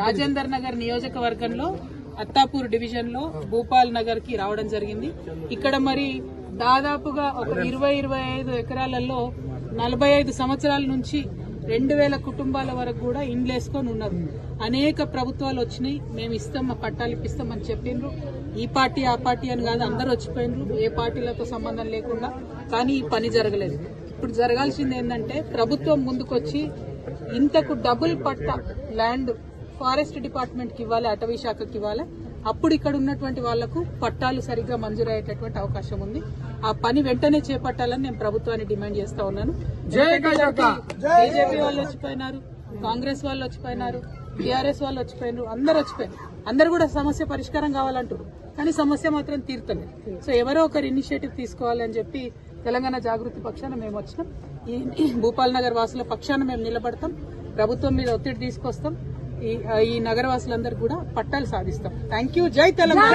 రాజేందర్ నగర్ నియోజకవర్గంలో అత్తాపూర్ డివిజన్లో భూపాల్ నగర్కి రావడం జరిగింది. ఇక్కడ మరి దాదాపుగా ఒక ఇరవై ఇరవై ఐదు ఎకరాలలో నలభై ఐదు సంవత్సరాల నుంచి రెండు వేల కుటుంబాల వరకు కూడా ఇండ్లు వేసుకొని ఉన్నారు. అనేక ప్రభుత్వాలు వచ్చినాయి. మేము ఇస్తాం మా పట్టాలు ఇప్పిస్తాం అని చెప్పిండ్రు ఈ పార్టీ ఆ పార్టీ అని కాదు అందరు వచ్చిపోయినరు. ఏ పార్టీలతో సంబంధం లేకుండా. కానీ ఈ పని జరగలేదు. ఇప్పుడు జరగాల్సింది ఏంటంటే ప్రభుత్వం ముందుకొచ్చి ఇంతకు డబుల్ పట్ట ల్యాండ్ ఫారెస్ట్ డిపార్ట్మెంట్కి ఇవ్వాలి అటవీ శాఖకి ఇవ్వాలి. అప్పుడు ఇక్కడ ఉన్నటువంటి వాళ్ళకు పట్టాలు సరిగ్గా మంజూరయ్యేటటువంటి అవకాశం ఉంది. ఆ పని వెంటనే చేపట్టాలని నేను ప్రభుత్వాన్ని డిమాండ్ చేస్తా ఉన్నాను. బీజేపీ వాళ్ళు వచ్చిపోయినారు కాంగ్రెస్ వాళ్ళు వచ్చిపోయినారు టీఆర్ఎస్ వాళ్ళు వచ్చిపోయినారు అందరు వచ్చిపోయారు అందరు కూడా సమస్య పరిష్కారం కావాలంటారు కానీ సమస్య మాత్రం తీరుతలేదు. సో ఎవరో ఒకరు ఇనిషియేటివ్ తీసుకోవాలి అని చెప్పి తెలంగాణ జాగృతి పక్షాన మేము వచ్చినాం. ఈ భూపాల్ నగర్ వాసుల పక్షాన మేము నిలబడతాం. ప్రభుత్వం మీద ఒత్తిడి తీసుకొస్తాం. ఈ నగరవాసులందరూ కూడా పట్టాలు సాధిస్తాం. థ్యాంక్ యూ జై తెలంగాణ.